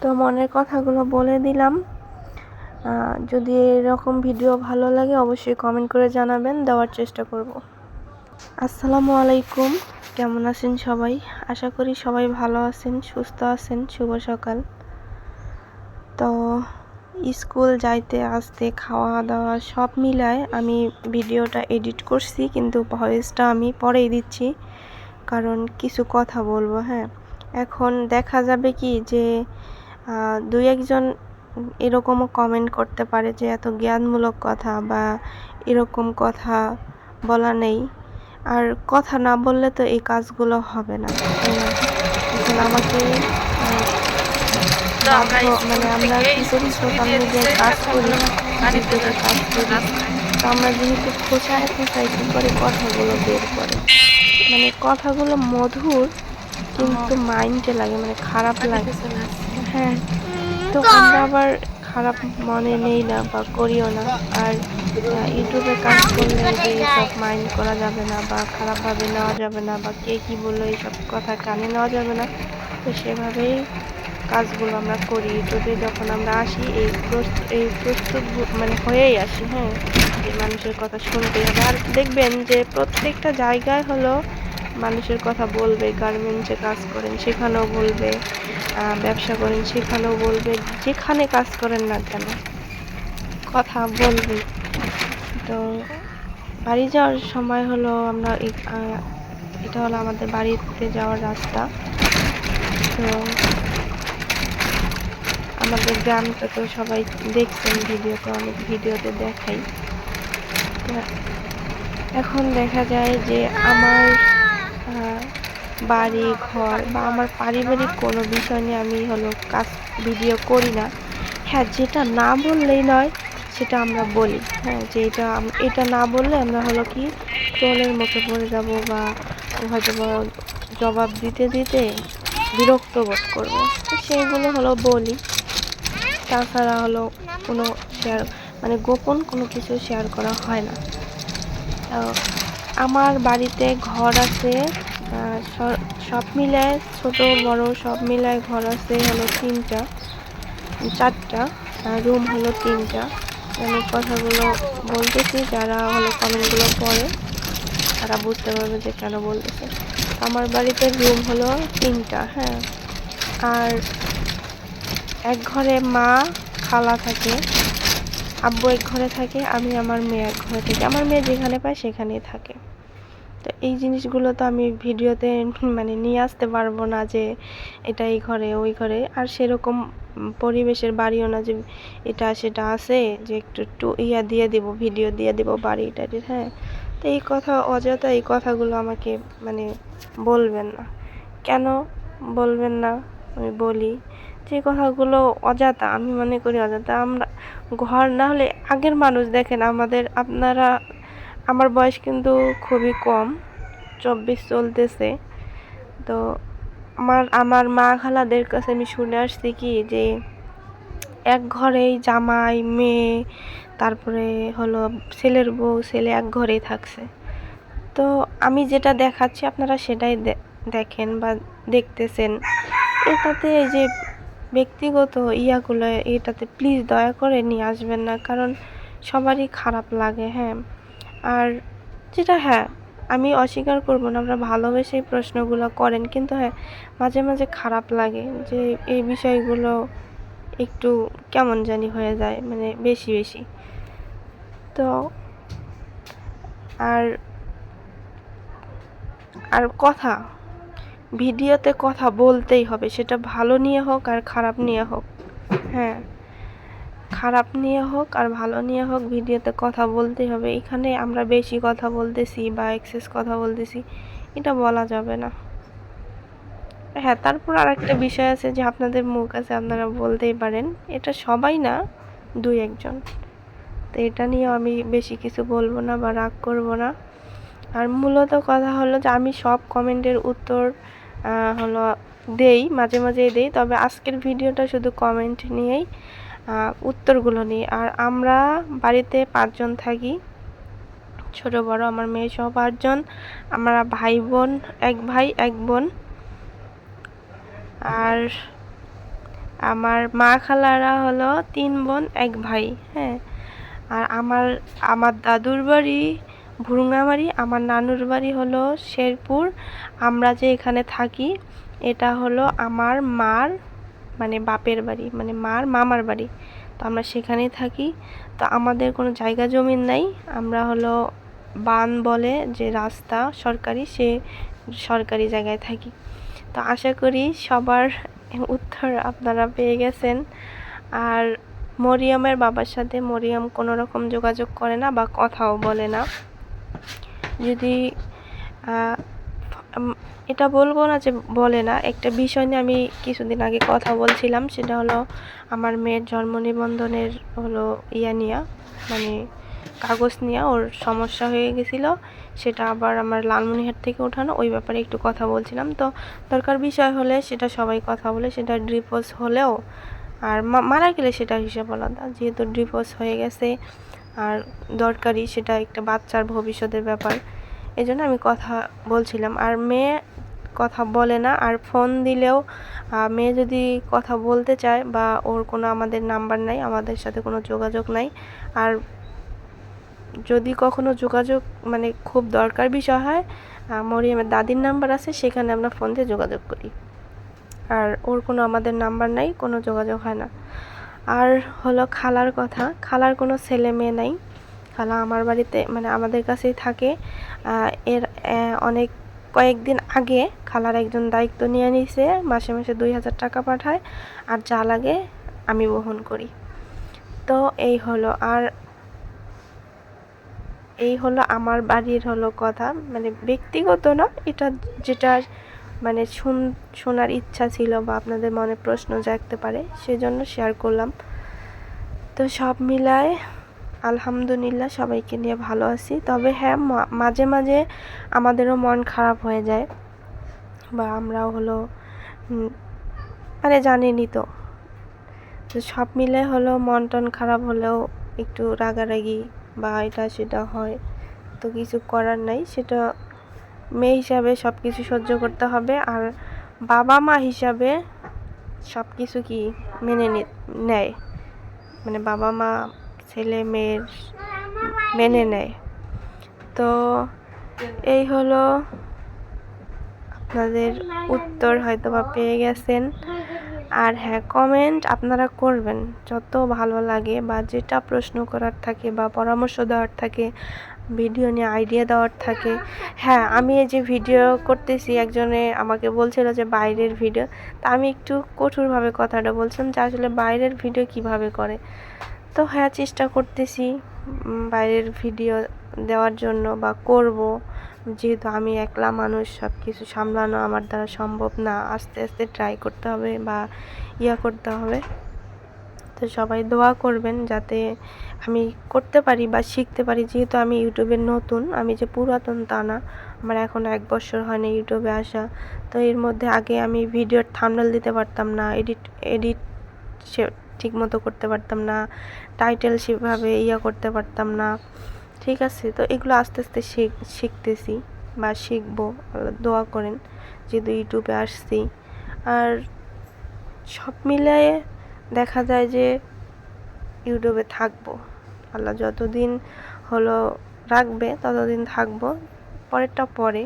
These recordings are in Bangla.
তো মনের কথাগুলো বলে দিলাম। যদি এরকম ভিডিও ভালো লাগে অবশ্যই কমেন্ট করে জানাবেন, দেওয়ার চেষ্টা করব। আসসালামু আলাইকুম, কেমন আছেন সবাই? আশা করি সবাই ভালো আছেন, সুস্থ আছেন, শুভ সকাল। তো স্কুল যাইতে, আসতে খাওয়া দাওয়া সব মিলায় আমি ভিডিওটা এডিট করছি, কিন্তু ভয়েসটা আমি পরেই দিচ্ছি, কারণ কিছু কথা বলব হ্যাঁ। এখন দেখা যাবে কি যে দুই একজন এরকমও কমেন্ট করতে পারে যে এত জ্ঞানমূলক কথা বা এরকম কথা বলা নেই। আর কথা না বললে তো এই কাজগুলো হবে না। এখন আমাকে মানে আমরা কাজ করি কাজ করি। তো আমরা যেহেতু খোঁচায় খোঁচায় কি করে কথাগুলো বের করে। মানে কথাগুলো মধুর কিন্তু মাইন্ডে লাগে মানে খারাপ লাগে। হ্যাঁ তো আমরা আবার খারাপ মনে নেই না বা করিও না। আর ইউটিউবে কাজ করলে যে সব মাইন্ড করা যাবে না বা খারাপভাবে নেওয়া যাবে না বা কে কী বলল এইসব কথা কানে নেওয়া যাবে না তো সেভাবেই কাজগুলো আমরা করি। ইউটিউবে যখন আমরা আসি এই প্রস্তুত এই প্রস্তুত মানে হয়েই আসি হ্যাঁ। যে মানুষের কথা শুনতে হবে আর দেখবেন যে প্রত্যেকটা জায়গায় হলো মানুষের কথা বলবে গার্মেন্টসে কাজ করেন, সেখানেও বলবে ব্যবসা করেন, সেখানেও বলবে, যেখানে কাজ করেন না কেন, কথা বলবে। তো বাড়ি যাওয়ার সময় হলো আমরা এটা হলো আমাদের বাড়িতে যাওয়ার রাস্তা। তো আমাদের গ্রামটা তো সবাই দেখছেন ভিডিও ভিডিওতে, অনেক ভিডিওতে দেখাই। তো এখন দেখা যায় যে আমার বাড়ি, ঘর বা আমার পারিবারিক কোনো বিষয় নিয়ে আমি হলো কাজ ভিডিও করি না। হ্যাঁ যেটা না বললেই নয়, সেটা আমরা বলি। হ্যাঁ যে এটা এটা না বললে আমরা হলো কি, ট্রোলের মুখে পড়ে যাব বা হয়তো জবাব দিতে দিতে বিরক্ত বোধ করব। তো সেইগুলো হলো বলি। তাছাড়া হলো কোনো শেয়ার মানে গোপন কোনো কিছু শেয়ার করা হয় না। আমার বাড়িতে ঘর আছে সব মিলায় ছোট, বড়, সব মিলায় ঘর আছে, হলো তিনটা, চারটা রুম হলো তিনটা। আমি কথাগুলো বলতেছি, যারা হলো কমেন্টগুলো পড়ে, তারা বুঝতে পারবে যে কেন বলতেছে। আমার বাড়িতে রুম হলো তিনটা হ্যাঁ। আর এক ঘরে মা, খালা থাকে, আব্বু এক ঘরে থাকে, আমি আমার মেয়ে এক ঘরে থাকি। আমার মেয়ে যেখানে পায় সেখানেই থাকে। এই জিনিসগুলো তো আমি ভিডিওতে মানে নিয়ে আসতে পারব না যে এটা এই ঘরে, ওই ঘরে। আর সেরকম পরিবেশের বাড়িও না যে এটা সেটা আছে যে একটু একটু ইয়া দিয়ে দিব, ভিডিও দিয়ে দিব বাড়ি টাড়ির হ্যাঁ। তো এই কথা, অযথা এই কথাগুলো আমাকে মানে বলবেন না। কেন বলবেন না? আমি বলি যে কথাগুলো অযথা, আমি মনে করি অযথা। আমরা, ঘর না হলে আগের মানুষ দেখেন আমাদের, আপনারা আমার বয়স কিন্তু খুবই কম, চব্বিশ চলতেছে। তো আমার আমার মা খালাদের কাছে আমি শুনে আসছি কি যে এক ঘরেই জামাই, মেয়ে, তারপরে হলো ছেলের বউ, ছেলে এক ঘরেই থাকছে। তো আমি যেটা দেখাচ্ছি আপনারা সেটাই দেখেন বা দেখতেছেন। এটাতে এই যে ব্যক্তিগত ইয়াগুলো, এটাতে প্লিজ দয়া করে নিয়ে আসবেন না, কারণ সবারই খারাপ লাগে হ্যাঁ। আর যেটা হ্যাঁ আমি অস্বীকার করব না, আমরা ভালোবেসে প্রশ্নগুলো করেন, কিন্তু হ্যাঁ মাঝে মাঝে খারাপ লাগে যে এই বিষয়গুলো একটু কেমন জানি হয়ে যায় মানে বেশি বেশি। তো আর আর কথা, ভিডিওতে কথা বলতেই হবে, সেটা ভালো নিয়ে হোক আর খারাপ নিয়ে হোক হ্যাঁ। খারাপ নিয়ে হোক আর ভালো নিয়ে হোক ভিডিওতে কথা বলতেই হবে। এখানে আমরা বেশি কথা বলতেছি বা এক্সেস কথা বলতেছি, এটা বলা যাবে না। হ্যাঁ তারপর আর একটা বিষয় আছে যে আপনাদের মুখ আছে, আপনারা বলতেই পারেন। এটা সবাই না, দুই একজন। তো এটা নিয়ে আমি বেশি কিছু বলব না বা রাগ করব না। আর মূলত কথা হলো যে আমি সব কমেন্টের উত্তর হলো দেই, মাঝে মাঝেই দেই। তবে আজকের ভিডিওটা শুধু কমেন্ট নিয়েই। উত্তরগুলো নিই। আর আমরা বাড়িতে পাঁচজন থাকি। ছোট, বড়, আমার মেয়ে সহ পাঁচজন। আমরা ভাই বোন, এক ভাই, এক বোন। আর আমার মা খালারা হলো তিন বোন, এক ভাই হ্যাঁ। আর আমার আমার দাদুর বাড়ি ভুরুঙ্গামারি আমার নানুর বাড়ি হলো শেরপুর। আমরা যে এখানে থাকি, এটা হলো আমার মার মানে বাপের বাড়ি মানে মার মামার বাড়ি। তো আমরা সেখানেই থাকি। তো আমাদের কোনো জায়গা জমিন নাই। আমরা হলো বান বলে যে রাস্তা সরকারি, সে সরকারি জায়গায় থাকি। তো আশা করি সবার উত্তর আপনারা পেয়ে গেছেন। আর মরিয়মের বাবার সাথে মরিয়ম কোনো রকম যোগাযোগ করে না বা কথাও বলে না। যদি এটা বলব না যে বলে না। একটা বিষয় নিয়ে আমি কিছুদিন আগে কথা বলছিলাম, সেটা হলো আমার মেয়ের জন্ম নিবন্ধনের হলো ইয়া নিয়া মানে কাগজ নিয়ে ওর সমস্যা হয়ে গেছিল, সেটা আবার আমার লালমনিহাট থেকে ওঠানো, ওই ব্যাপারে একটু কথা বলছিলাম। তো দরকার বিষয় হলে সেটা সবাই কথা বলে, সেটা ডিভোর্স হলেও, আর মারা গেলে সেটা হিসাব আলাদা, যেহেতু ডিভোর্স হয়ে গেছে, আর দরকারি সেটা একটা বাচ্চার ভবিষ্যতের ব্যাপার। এই জন্য আমি কথা বলছিলাম। আর মেয়ে কথা বলে না, আর ফোন দিলেও মেয়ে যদি কথা বলতে চায় বা ওর কোনো আমাদের নাম্বার নাই, আমাদের সাথে কোনো যোগাযোগ নাই, আর যদি কখনো যোগাযোগ মানে খুব দরকার বিষয় হয় মরিয়ামের দাদির নাম্বার আছে, সেখানে আমরা ফোন দিয়ে যোগাযোগ করি। আর ওর কোনো আমাদের নাম্বার নাই, কোনো যোগাযোগ হয় না। আর হলো খালার কথা, খালার কোনো ছেলে মেয়ে নাই খালা আমার বাড়িতে মানে আমাদের কাছেই থাকে। এর অনেক কয়েকদিন আগে খালার একজন দায়িত্ব নিয়ে নিছে, মাসে মাসে দুই হাজার টাকা পাঠায়, আর যা লাগে আমি বহন করি। তো এই হলো, আর এই হলো আমার বাড়ির হলো কথা মানে ব্যক্তিগত না, এটা যেটা মানে শুন, শোনার ইচ্ছা ছিল বা আপনাদের মনে প্রশ্ন জাগতে পারে, সেজন্য শেয়ার করলাম। তো সব মিলায় আলহামদুলিল্লাহ সবাইকে নিয়ে ভালো আছি। তবে হ্যাঁ মাঝে মাঝে আমাদেরও মন খারাপ হয়ে যায়। বা আমরাও হলো মানে জানেনই তো। তো সব মিলে হলো মন টন খারাপ হলেও একটু রাগারাগি বা এটা সেটা হয়। তো কিছু করার নাই, সেটা মেয়ে হিসাবে সব কিছু সহ্য করতে হবে আর বাবা মা হিসাবে সব কিছু কি মেনে নেয়। মানে বাবা মা ছেলে মেয়ের মেনে নেয়। তো এই হলো আপনাদের উত্তর হয়তো বা পেয়ে গেছেন। আর হ্যাঁ কমেন্ট আপনারা করবেন। যত ভালো লাগে বা যেটা প্রশ্ন করার থাকে বা পরামর্শ দেওয়ার থাকে ভিডিও নিয়ে আইডিয়া দেওয়ার থাকে। হ্যাঁ আমি এই যে ভিডিও করতেছি, একজনে আমাকে বলছিল যে বাইরের ভিডিও তা আমি একটু কঠোরভাবে কথাটা বলছিলাম যে আসলে বাইরের ভিডিও কীভাবে করে? তো হ্যাঁ চেষ্টা করতেছি বাইরের ভিডিও দেওয়ার জন্য বা করব। যেহেতু আমি একলা মানুষ সব কিছু সামলানো আমার দ্বারা সম্ভব না। আস্তে আস্তে ট্রাই করতে হবে বা ইয়া করতে হবে। তো সবাই দোয়া করবেন যাতে আমি করতে পারি বা শিখতে পারি। যেহেতু আমি ইউটিউবে নতুন, আমি যে পুরাতন তা না, আমার এখন এক বছর হয়নি ইউটিউবে আসা। তো এর মধ্যে আগে আমি ভিডিওর থাম্বনেল দিতে পারতাম না এডিট এডিট ঠিক মতো করতে পারতাম না টাইটেল সেভাবে ইয়া করতে পারতাম না। ঠিক আছে, তো এগুলো আস্তে আস্তে শিখ, শিখতেছি বা শিখব দোয়া করেন যেহেতু ইউটিউবে আসছি। আর সব মিলিয়ে দেখা যায় যে ইউটিউবে থাকব। আল্লাহ যতদিন হলো রাখবে, ততদিন থাকব, পরেরটা পরে।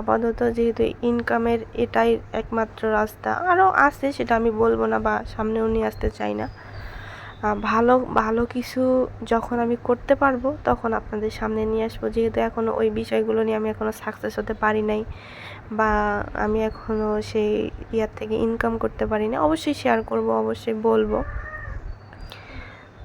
আপাতত যেহেতু ইনকামের এটাই একমাত্র রাস্তা। আরও আছে সেটা আমি বলব না বা সামনেও নিয়ে আসতে চাই না। ভালো ভালো কিছু যখন আমি করতে পারব তখন আপনাদের সামনে নিয়ে আসব। যেহেতু এখনও ওই বিষয়গুলো নিয়ে আমি এখনও সাকসেস হতে পারি নাই বা আমি এখনও সেই ইয়ার থেকে ইনকাম করতে পারি না অবশ্যই শেয়ার করব, অবশ্যই বলব।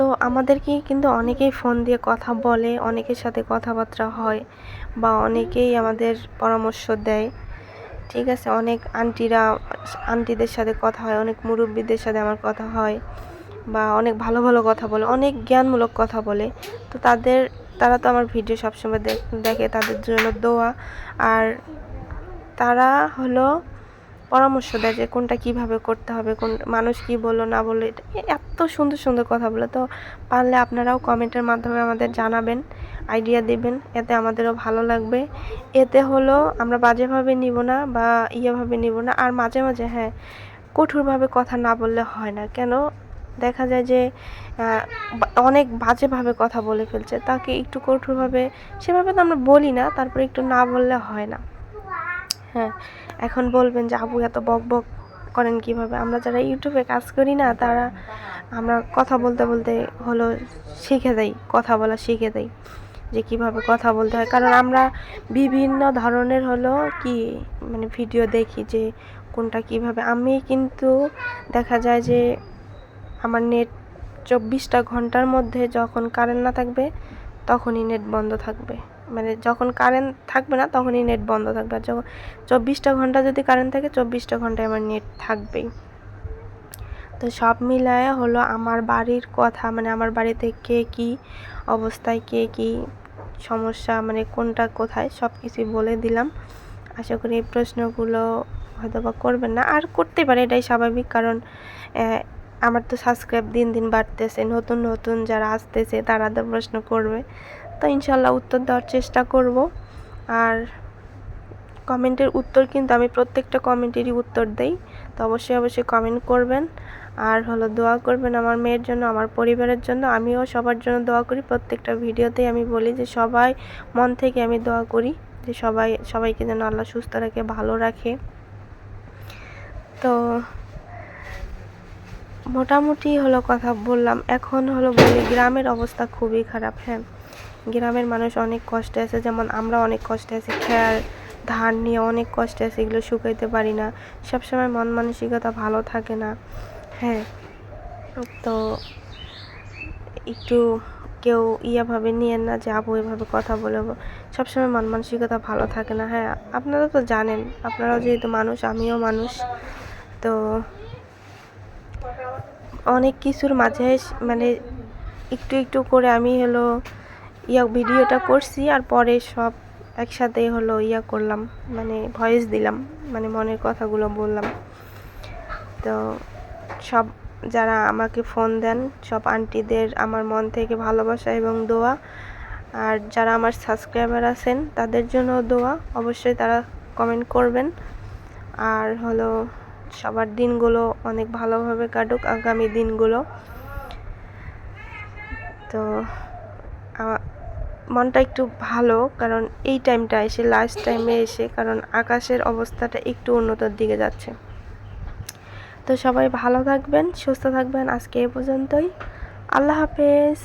তো আমাদেরকে কিন্তু অনেকেই ফোন দিয়ে কথা বলে, অনেকের সাথে কথাবার্তা হয় বা অনেকেই আমাদের পরামর্শ দেয়। ঠিক আছে, অনেক আন্টিরা, আন্টিদের সাথে কথা হয়, অনেক মুরব্বীদের সাথে আমার কথা হয় বা অনেক ভালো ভালো কথা বলে, অনেক জ্ঞানমূলক কথা বলে। তো তাদের, তারা তো আমার ভিডিও সবসময় দেখ- তাদের জন্য দোয়া। আর তারা হলো পরামর্শ দেয় যে কোনটা কীভাবে করতে হবে, কোন মানুষ কি বলল, না বলল এত সুন্দর সুন্দর কথা বলে। তো পারলে আপনারাও কমেন্টের মাধ্যমে আমাদের জানাবেন আইডিয়া দিবেন, এতে আমাদেরও ভালো লাগবে। এতে হলো আমরা বাজেভাবে নিব না বা ইয়েভাবে নিব না, আর মাঝে মাঝে হ্যাঁ কঠোরভাবে কথা না বললে হয় না। কেন? দেখা যায় যে অনেক বাজেভাবে কথা বলে ফেলছে, তাকে একটু কঠোরভাবে, সেভাবে তো আমরা বলি না, তারপরে একটু না বললে হয় না। হ্যাঁ এখন বলবেন যে, আবু, এত বক বক করেন কীভাবে? আমরা যারা ইউটিউবে কাজ করি না, তারা, আমরা কথা বলতে বলতে হলো শিখে দেই, কথা বলা শিখে দেই, যে কীভাবে কথা বলতে হয়। কারণ আমরা বিভিন্ন ধরনের হলো কি মানে ভিডিও দেখি যে, কোনটা কীভাবে। আমি কিন্তু দেখা যায় যে, আমার নেট চব্বিশটা ঘণ্টার মধ্যে যখন কারেন্ট না থাকবে, তখনই নেট বন্ধ থাকবে। মানে যখন কারেন্ট থাকবে না, তখনই নেট বন্ধ থাকবে। আর যখন চব্বিশটা ঘণ্টা যদি কারেন্ট থাকে, চব্বিশটা ঘন্টায় আমার নেট থাকবেই। তো সব মিলায় হলো আমার বাড়ির কথা মানে আমার বাড়িতে কে কী অবস্থায়, কে কী সমস্যা মানে কোনটা কোথায় সব কিছুই বলে দিলাম। আশা করি এই প্রশ্নগুলো হয়তো বা করবেন না। আর করতে পারে, এটাই স্বাভাবিক, কারণ আমার তো সাবস্ক্রাইব দিন দিন বাড়তেছে। নতুন নতুন যারা আসতেছে, তারা তো প্রশ্ন করবে। তো ইনশাল্লাহ উত্তর দেওয়ার চেষ্টা করব। আর কমেন্টের উত্তর কিন্তু আমি প্রত্যেকটা কমেন্টেরই উত্তর দেই। তো অবশ্যই অবশ্যই কমেন্ট করবেন। আর হলো দোয়া করবেন আমার মেয়ের জন্য, আমার পরিবারের জন্য। আমিও সবার জন্য দোয়া করি। প্রত্যেকটা ভিডিওতেই আমি বলি যে সবাই মন থেকে আমি দোয়া করি যে সবাই, সবাইকে যেন আল্লাহ সুস্থ রাখে, ভালো রাখে। তো মোটামুটি হলো কথা বললাম। এখন হলো বলি, গ্রামের অবস্থা খুবই খারাপ হ্যাঁ। গ্রামের মানুষ অনেক কষ্টে আছে, যেমন আমরা অনেক কষ্টে আছি খেয়ার ধান নিয়ে অনেক কষ্টে আছে, এগুলো শুকাইতে পারি না। সবসময় মন মানসিকতা ভালো থাকে না। হ্যাঁ তো একটু কেউ ইয়াভাবে নিয়েন না যে আপু এভাবে কথা বলে সবসময় মন মানসিকতা ভালো থাকে না। হ্যাঁ আপনারা তো জানেন, আপনারাও যেহেতু মানুষ, আমিও মানুষ, তো অনেক কিছুর মাঝে মানে একটু একটু করে আমি হলো ইয়া ভিডিওটা করছি আর পরে সব একসাথে হলো ইয়া করলাম মানে ভয়েস দিলাম মানে মনের কথাগুলো বললাম। তো সব যারা আমাকে ফোন দেন, সব আন্টিদের আমার মন থেকে ভালোবাসা এবং দোয়া। আর যারা আমার সাবস্ক্রাইবার আছেন, তাদের জন্য দোয়া, অবশ্যই তারা কমেন্ট করবেন। আর হলো সবার দিনগুলো অনেক ভালোভাবে কাটুক, আগামী দিনগুলো। তো মনটা একটু ভালো, কারণ এই টাইমটা এসে লাস্ট টাইমে এসে, কারণ আকাশের অবস্থাটা একটু উন্নতর দিকে যাচ্ছে। তো সবাই ভালো থাকবেন, সুস্থ থাকবেন, আজকে এ পর্যন্তই। আল্লাহ হাফেজ।